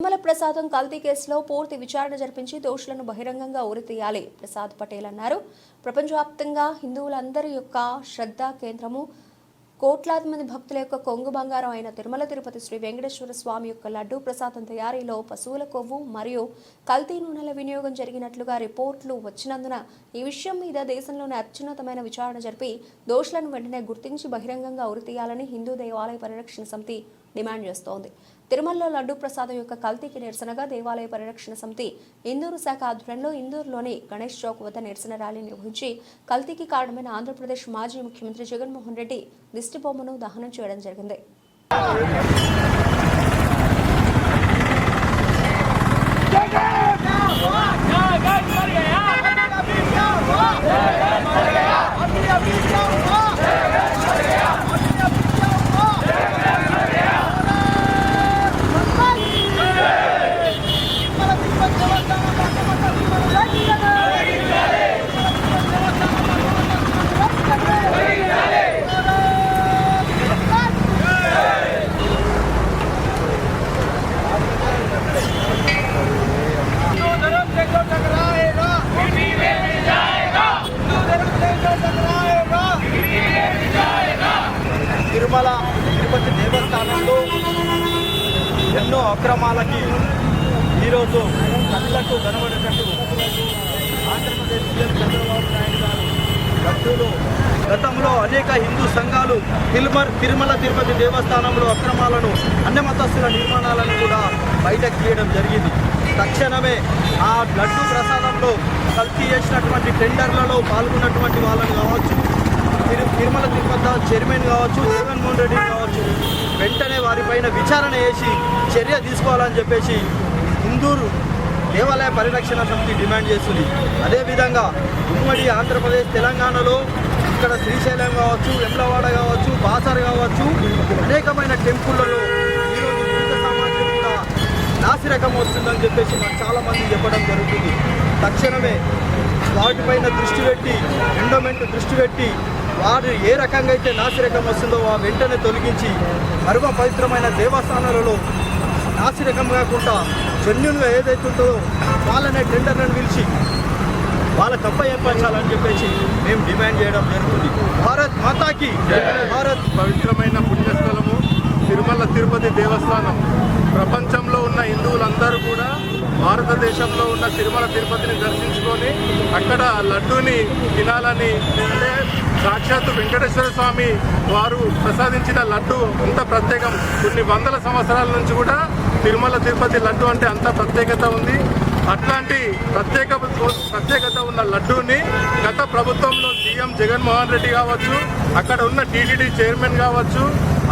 తిరుమల ప్రసాదం కల్తీ కేసులో పూర్తి విచారణ జరిపించి దోషులను బహిరంగంగా ఉరితీయాలి ప్రసాద్ పటేల్ అన్నారు. ప్రపంచవ్యాప్తంగా హిందువులందరి యొక్క శ్రద్ధ కేంద్రము కోట్లాది మంది భక్తుల యొక్క కొంగు బంగారం అయిన తిరుమల తిరుపతి శ్రీ వెంకటేశ్వర స్వామి యొక్క లడ్డూ ప్రసాదం తయారీలో పశువుల కొవ్వు మరియు కల్తీ నూనెల వినియోగం జరిగినట్లుగా రిపోర్ట్లు వచ్చినందున ఈ విషయం మీద దేశంలోని అత్యున్నతమైన విచారణ జరిపి దోషులను వెంటనే గుర్తించి బహిరంగంగా ఉరితీయాలని హిందూ దేవాలయ పరిరక్షణ సమితి డిమాండ్ చేస్తోంది. తిరుమలలో లడ్డు ప్రసాదం యొక్క కల్తీకి నిరసనగా దేవాలయ పరిరక్షణ సమితి ఇందూరు శాఖ ఆధ్వర్యంలో ఇందూరులోని గణేష్ చౌక్ వద్ద నిరసన ర్యాలీ నిర్వహించి కల్తీకి కారణమైన ఆంధ్రప్రదేశ్ మాజీ ముఖ్యమంత్రి జగన్మోహన్ రెడ్డి దిష్టిబొమ్మను దహనం చేయడం జరిగింది. తిరుమల తిరుపతి దేవస్థానంలో ఎన్నో అక్రమాలకి ఈరోజు కళ్ళకు కనబడేటట్టు ఆంధ్రప్రదేశ్ సీఎం చంద్రబాబు నాయుడు గారు లడ్డూలు గతంలో అనేక హిందూ సంఘాలు తిరుమల తిరుమల తిరుపతి దేవస్థానంలో అక్రమాలను అన్నమతస్తుల నిర్మాణాలను కూడా బయటకు తీయడం జరిగింది. తక్షణమే ఆ లడ్డు ప్రసాదంలో కల్తీ చేసినటువంటి టెండర్లలో పాల్గొన్నటువంటి వాళ్ళని కావచ్చు తిరు- తిరుమల తిరుపతి చైర్మన్ కావచ్చు జగన్మోహన్ రెడ్డి కావచ్చు వెంటనే వారిపైన విచారణ చేసి చర్య తీసుకోవాలని చెప్పేసి హిందూరు దేవాలయ పరిరక్షణ సమితి డిమాండ్ చేస్తుంది. అదేవిధంగా ఉమ్మడి ఆంధ్రప్రదేశ్ తెలంగాణలో ఇక్కడ శ్రీశైలం కావచ్చు వెమ్లవాడ కావచ్చు బాసర్ కావచ్చు అనేకమైన టెంపుల్లలో ఈరోజు బుద్ధ సమాజం కూడా నాసిరకం వస్తుందని చెప్పేసి మాకు చాలామంది చెప్పడం జరుగుతుంది. తక్షణమే వాటిపైన దృష్టి పెట్టి ఎండోమెంట్ దృష్టి పెట్టి వారు ఏ రకంగా అయితే నాసిరకం వస్తుందో ఆ వెంటనే తొలగించి మరుమ పవిత్రమైన దేవస్థానాలలో నాసిరకం కాకుండా జన్యులుగా ఏదైతే ఉంటుందో వాళ్ళనే టెండర్లను పిలిచి వాళ్ళ తప్ప ఏర్పరచాలని చెప్పేసి మేము డిమాండ్ చేయడం జరుగుతుంది. భారత్ మాతాకి భారత్ పవిత్రమైన పుణ్యస్థలము తిరుమల తిరుపతి దేవస్థానం. ప్రపంచంలో ఉన్న హిందువులందరూ కూడా భారతదేశంలో ఉన్న తిరుమల తిరుపతిని దర్శించుకొని అక్కడ లడ్డూని తినాలని సాక్షాత్ సాక్షాత్తు వెంకటేశ్వర స్వామి వారు ప్రసాదించిన లడ్డు అంత ప్రత్యేకం. కొన్ని వందల సంవత్సరాల నుంచి కూడా తిరుమల తిరుపతి లడ్డు అంటే అంత ప్రత్యేకత ఉంది. అట్లాంటి ప్రత్యేక ప్రత్యేకత ఉన్న లడ్డూని గత ప్రభుత్వంలో సీఎం జగన్మోహన్ రెడ్డి కావచ్చు అక్కడ ఉన్న టీటీడీ చైర్మన్ కావచ్చు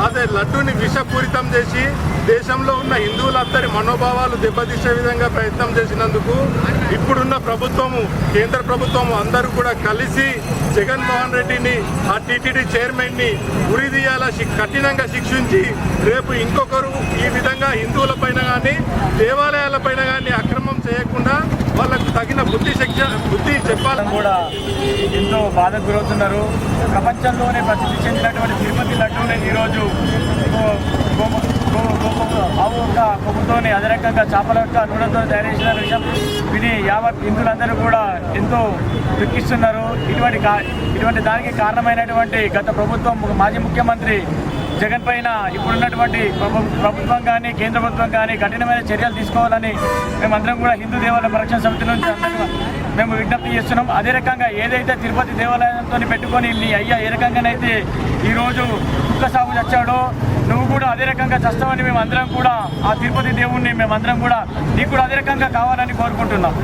అదే లడ్డూని విషపూరితం చేసి దేశంలో ఉన్న హిందువులందరి మనోభావాలు దెబ్బతీసే విధంగా ప్రయత్నం చేసినందుకు ఇప్పుడున్న ప్రభుత్వము కేంద్ర ప్రభుత్వము అందరూ కూడా కలిసి జగన్మోహన్ రెడ్డిని ఆ టీటీడీ చైర్మన్ని ఉరిదీయాల కఠినంగా శిక్షించి రేపు ఇంకొకరు ఈ విధంగా హిందువుల పైన కానీ దేవాలయాల పైన కానీ అక్రమం చేయకుండా వాళ్ళకు తగిన బుద్ధి శక్తి బుద్ధి చెప్పాలని కూడా ఎంతో బాధకు గురవుతున్నారు. ప్రపంచంలోనే ప్రసిద్ధి చెందినటువంటి తిరుపతి లడ్డూని ఈరోజు ఆవు యొక్క కొమ్ముతోని అదే రకంగా చేపల యొక్క నూనెతో తయారు చేసిన విషయం విని యావత్ హిందువులందరూ కూడా ఎంతో దుఃఖిస్తున్నారు. ఇటువంటి కా- ఇటువంటి దానికి కారణమైనటువంటి గత ప్రభుత్వం మాజీ ముఖ్యమంత్రి జగన్ పైన ఇప్పుడున్నటువంటి ప్రభు- ప్రభుత్వం కానీ కేంద్ర ప్రభుత్వం కానీ కఠినమైన చర్యలు తీసుకోవాలని మేమందరం కూడా హిందూ దేవాలయ పరిరక్షణ సమితి నుంచి అందరూ మేము విజ్ఞప్తి చేస్తున్నాం. అదే రకంగా ఏదైతే తిరుపతి దేవాలయంతో పెట్టుకొని నీ అయ్యా ఏ రకంగానైతే ఈరోజు కుక్క సాగు చచ్చాడో నువ్వు కూడా అదే రకంగా చస్తావని మేము అందరం కూడా ఆ తిరుపతి దేవుణ్ణి మేమందరం కూడా నీకు కూడా అదే రకంగా కావాలని కోరుకుంటున్నాం.